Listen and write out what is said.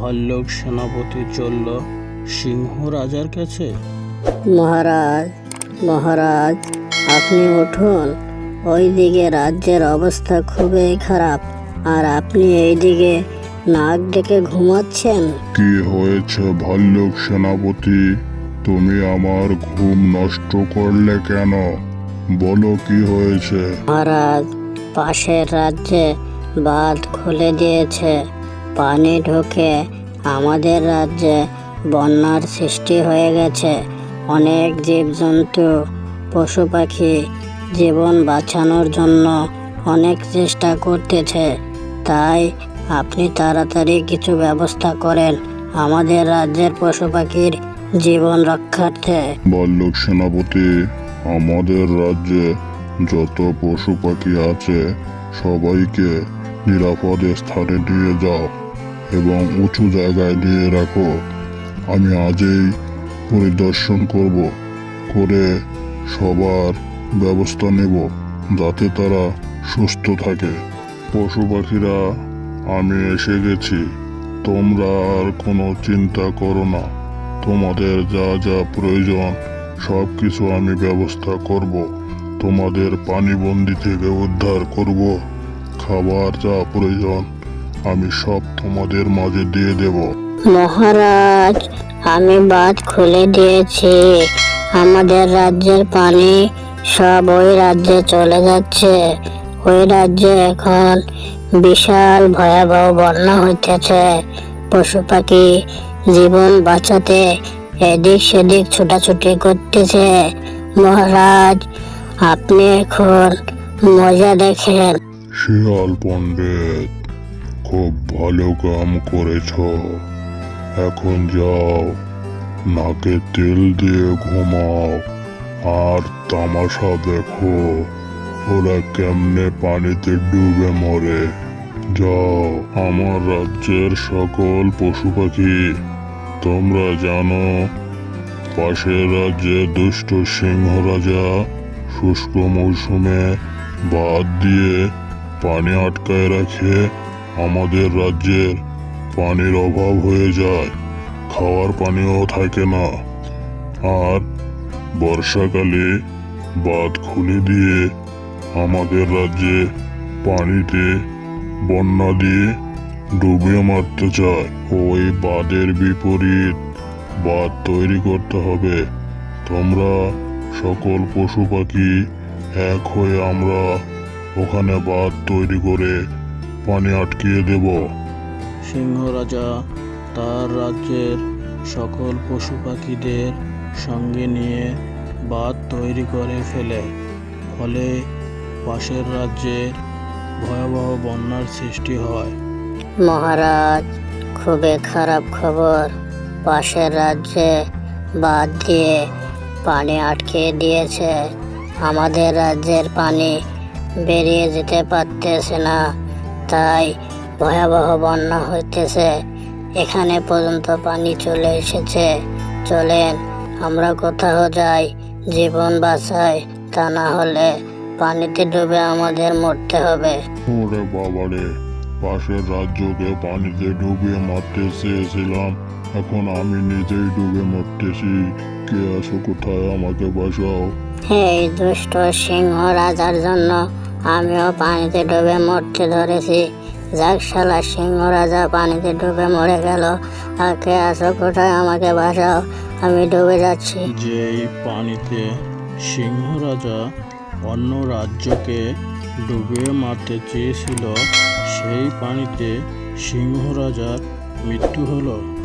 ভল্লুক সেনাপতি চলল সিংহ রাজার কাছে। মহারাজ মহারাজ আপনি উঠুন। ওইদিকে রাজ্যের অবস্থা খুবই খারাপ। আর আপনি এইদিকে নাক ডেকে ঘুমাচ্ছেন। কি হয়েছে ভাল্লুক সেনাপতি? তুমি আমার ঘুম নষ্ট করলে কেন? বলো কি হয়েছে? মহারাজ পাশের রাজ্যে বাঁধ খুলে দিয়েছে। পানি ঢুকে আমাদের রাজ্যে বন্যার সৃষ্টি হয়ে গেছে। অনেক জীবজন্তু, পশু পাখি জীবন বাঁচানোর জন্য অনেক চেষ্টা করতেছে। তাই আপনি তাড়াতাড়ি কিছু ব্যবস্থা করেন আমাদের রাজ্যের পশু পাখির জীবন রক্ষার্থে। ভাল্লুক সেনাপতি, আমাদের রাজ্যে যত পশু পাখি আছে, সবাইকে নিরাপদ স্থানে নিয়ে যাও। এবং উঁচু জায়গায় নিয়ে রাখো। আমি আজই পরিদর্শন করব, করে সবার ব্যবস্থা নেব যাতে তারা সুস্থ থাকে। পশু পাখিরা আমি এসে গেছি। তোমরা আর কোনো চিন্তা করো না। তোমাদের যা যা প্রয়োজন সব কিছু আমি ব্যবস্থা করব। তোমাদের পানিবন্দি থেকে উদ্ধার করব। খাবার যা প্রয়োজন আমি সব তোমাদের মাঝে দিয়ে দেব। মহারাজ আমি বাঁধ খুলে দিয়েছি। আমাদের রাজ্যের পানি সব ওই রাজ্যে চলে যাচ্ছে। ওই রাজ্যে এখন বিশাল ভয়াবহ বন্যা হইতেছে। পশু পাখি জীবন বাঁচাতে এদিক সেদিক ছোটাছুটি করতেছে। মহারাজ আপনি এখন মজা দেখেন। শিয়াল পণ্ডিত ভালো কাম করেছ। এখন যাও, নাকে তেল দিয়ে ঘুমাও আর তামাশা দেখো, ওরা কেমনে পানিতে ডুবে মরে। যাও, আমার রাজ্যের সকল পশু পাখি, তোমরা জানো, পাশের রাজ্যে দুষ্ট সিংহ রাজা শুষ্ক মৌসুমে বাদ দিয়ে পানি আটকায় রাখে আমাদের রাজ্যের পানির অভাব হয়ে যায়। খাওয়ার পানিও থাকে না। আর বর্ষাকালে বাঁধ খুলে দিয়ে আমাদের রাজ্যে পানিতে বন্যা দিয়ে ডুবে মারতে চায়। ওই বাঁধের বিপরীত বাঁধ তৈরি করতে হবে। তোমরা সকল পশু পাখি এক হয়ে আমরা ওখানে বাঁধ তৈরি করে পানি আটকিয়ে দেব। সিংহ রাজা তার রাজ্যের সকল পশু পাখিদের সঙ্গে নিয়ে বাঁধ তৈরি করে ফেলে। ফলে পাশের রাজ্যের ভয়াবহ বন্যার সৃষ্টি হয়। মহারাজ খুবই খারাপ খবর। পাশের রাজ্যে বাদ দিয়ে পানি আটকে দিয়েছে। আমাদের রাজ্যের পানি বেরিয়ে যেতে পারতেছে না। তাই ভয়াবহ বন্যা হইতেছে। এখানে পর্যন্ত পানি চলে এসেছে। চলেন আমরা কোথাও যাই জীবন বাঁচাই তা না হলে পানিতে ডুবে আমাদের মরতে হবে। ওরে বাবারে পাশের রাজ্যকে পানিতে ডুবিয়ে মারতে চেয়েছিলাম এখন আমি নিজেই ডুবে মরতেছি। কে আছো কোথায় আমাকে বাঁচাও? এই দুষ্ট সিংহ রাজার জন্য আমিও পানিতে ডুবে মরতে ধরেছি। যাক শালা, সিংহ রাজা পানিতে ডুবে মরে গেল। আর আছো কোথায় আমাকে বাঁচাও? আমি ডুবে যাচ্ছি। যেই পানিতে সিংহ রাজা অন্য রাজ্যকে ডুবিয়ে মারতে চেয়েছিল, সেই পানিতে সিংহ রাজার মৃত্যু হলো।